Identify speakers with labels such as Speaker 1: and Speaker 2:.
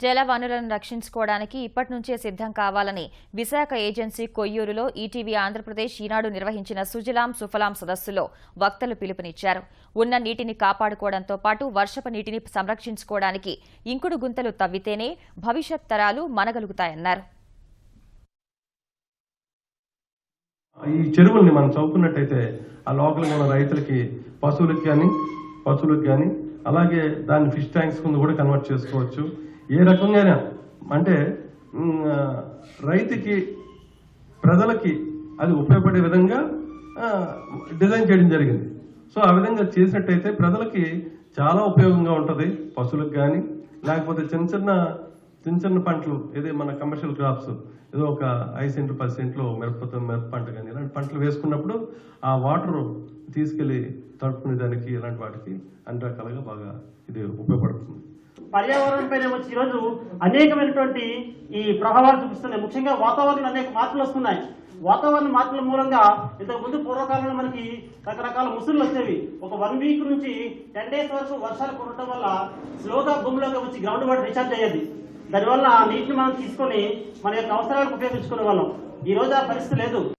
Speaker 1: జల వనరులను రక్షించుకోవడానికి ఇప్పటి నుంచే సిద్ధం కావాలని విశాఖ ఏజెన్సీ కొయ్యూరులో ఈటీవీ ఆంధ్రప్రదేశ్ ఈనాడు నిర్వహించిన సుజలాం సుఫలాం సదస్సులో వక్తలు పిలుపునిచ్చారు. ఉన్న నీటిని కాపాడుకోవడంతో పాటు వర్షపు నీటిని సంరక్షించుకోవడానికి ఇంకుడు గుంతలు తవ్వితేనే భవిష్యత్ తరాలు మనగలుగుతాయన్నారు.
Speaker 2: ఈ చెరువుల్ని మనం చదువుకున్నట్టయితే ఆ లోకల్ ఉన్న రైతులకి పశువులకు కానీ పశువులకు కానీ అలాగే దాన్ని ఫిష్ ట్యాంక్స్ కింద కూడా కన్వర్ట్ చేసుకోవచ్చు. ఏ రకంగా అంటే రైతుకి ప్రజలకి అది ఉపయోగపడే విధంగా డిజైన్ చేయడం జరిగింది. సో ఆ విధంగా చేసినట్టయితే ప్రజలకి చాలా ఉపయోగంగా ఉంటుంది. పశువులకు కానీ లేకపోతే చిన్న చిన్న చిన్న చిన్న పంటలు ఏదే మన కమర్షియల్ క్రాప్స్ ఏదో ఒక ఐదు సెంట్లు పది సెంట్లు మిరప మిరప పంట కానీ ఇలాంటి పంటలు వేసుకున్నప్పుడు ఆ వాటర్ తీసుకెళ్ళి తడుపుకునే దానికి ఇలాంటి వాటికి అన్ని రకాలుగా బాగా ఇది ఉపయోగపడుతుంది.
Speaker 3: పర్యావరణం పైన వచ్చి ఈరోజు అనేకమైనటువంటి ఈ ప్రభావాలు చూపిస్తున్నాయి. ముఖ్యంగా వాతావరణంలో అనేక మార్పులు వస్తున్నాయి. వాతావరణ మార్పుల మూలంగా ఇంతకు ముందు పూర్వకాలంలో మనకి రకరకాల ముసుగులు వచ్చేవి. ఒక వన్ వీక్ నుంచి టెన్ డేస్ వరకు వర్షాలు కురటం వల్ల స్లోగా భూమిలోకి వచ్చి గ్రౌండ్ వాటర్ రీఛార్జ్ అయ్యేది. దానివల్ల ఆ నీటిని మనం తీసుకొని మన యొక్క అవసరాలకు ఉపయోగించుకునే వాళ్ళం. ఈ రోజు ఆ పరిస్థితి లేదు.